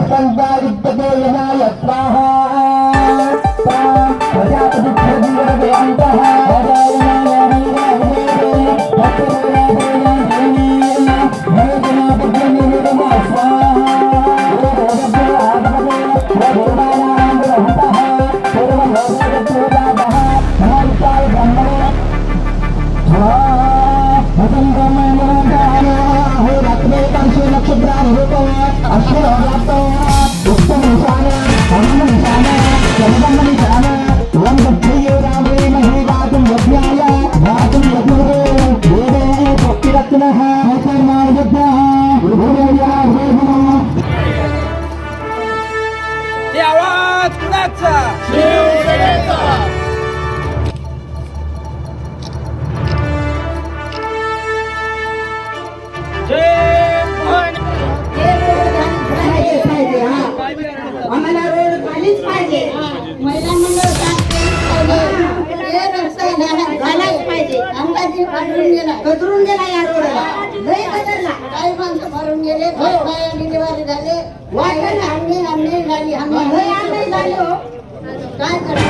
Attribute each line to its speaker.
Speaker 1: वसन्तादित्यते यनाय स्वाहा प्रजापतिभ्यजीवनदेवन्तः रत्न
Speaker 2: ते आवाज
Speaker 3: पाहिजे आम्हाला रोड खालीच पाहिजे.
Speaker 4: महिला मंडळ पाहिजे. अंगाची फाडून गेला
Speaker 3: कचरून गेला या
Speaker 4: गेले डिलिव्हरी झाले. आम्ही झाली
Speaker 3: हो
Speaker 4: काय करा